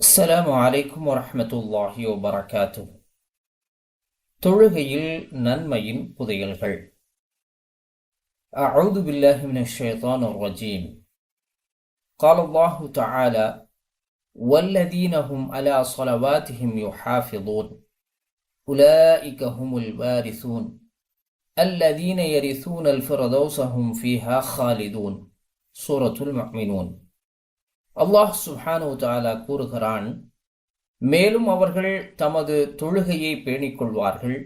அஸ்ஸலாமு அலைக்கும் வரஹ்மத்துல்லாஹி வபரகாத்து தொழுகையில் நன்மையின் புதையல்கள் أعوذ بالله من الشيطان الرجيم قال الله تعالى والذين هم على صلواتهم يحافظون أولئك هم الوارثون الذين يرثون الفردوس هم فيها خالدون سورة المؤمنون அல்லாஹ் சுஹானு தாலா கூறுகிறான் மேலும் அவர்கள் தமது தொழுகையை பேணிக் கொள்வார்கள்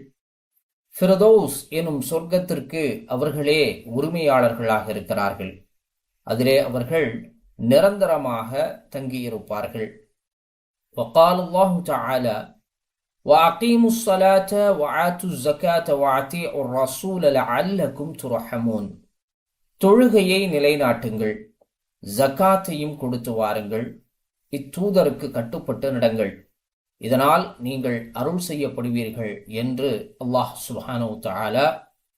ஃபிரதோஸ் எனும் சொர்க்கத்திற்கு அவர்களே உரிமையாளர்களாக இருக்கிறார்கள் அதிலே அவர்கள் நிரந்தரமாக தங்கியிருப்பார்கள் وقال الله تعالى وأقيموا الصلاة وآتوا الزكاة وأطيعوا الرسول لعلكم ترحمون தொழுகையை நிலைநாட்டுங்கள் ஜக்காத்தையும் கொடுத்து வாருங்கள். இத்தூதருக்கு கட்டுப்பட்டு நடங்கள். இதனால் நீங்கள் அருள் செய்யப்படுவீர்கள் என்று அல்லாஹ் சுபானு தாலா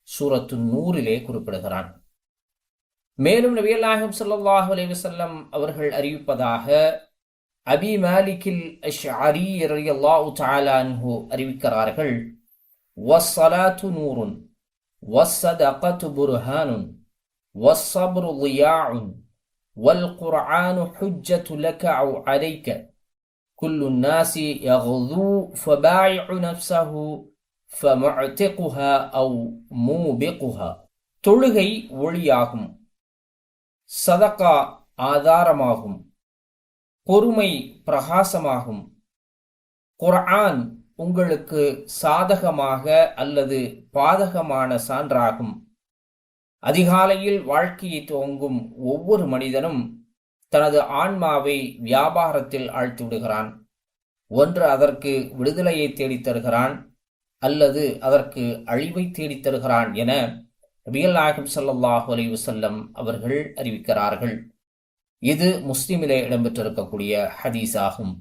சூரத்து நூறிலே குறிப்பிடுகிறான். மேலும் நபியல்லாஹம் ஸல்லல்லாஹு அலைஹி வஸல்லம் அவர்கள் அறிவிப்பதாக அபி மாலிகில் அஷ்அரி ரலியல்லாஹு தஆலா அறிவிக்கிறார்கள். வஸ்ஸலாத்து நூருன் வஸ்ஸதகத்து புர்ஹானுன் வஸ்ஸப்ரு ضியாஉன் والقرآن حجة لك أو عليك كل الناس يغضو فبايع نفسه فمعتقها أو موبقها தொழுகை ஒளியாகும் சதகா ஆதாரமாகும் பொறுமை பிரகாசமாகும் குர்ஆன் உங்களுக்கு சாதகமாக அல்லது பாதகமான சான்றாகும் அதிகாலையில் வாழ்க்கையை துவங்கும் ஒவ்வொரு மனிதனும் தனது ஆன்மாவை வியாபாரத்தில் ஆழ்த்திவிடுகிறான் ஒன்று அதற்கு விடுதலையை தேடித் தருகிறான் அல்லது அதற்கு அழிவை தேடித் தருகிறான் என நபிகள் நாயகம் ஸல்லல்லாஹு அலைஹி வஸல்லம் அவர்கள் அறிவிக்கிறார்கள். இது முஸ்லிமிலே இடம்பெற்றிருக்கக்கூடிய ஹதீஸ் ஆகும்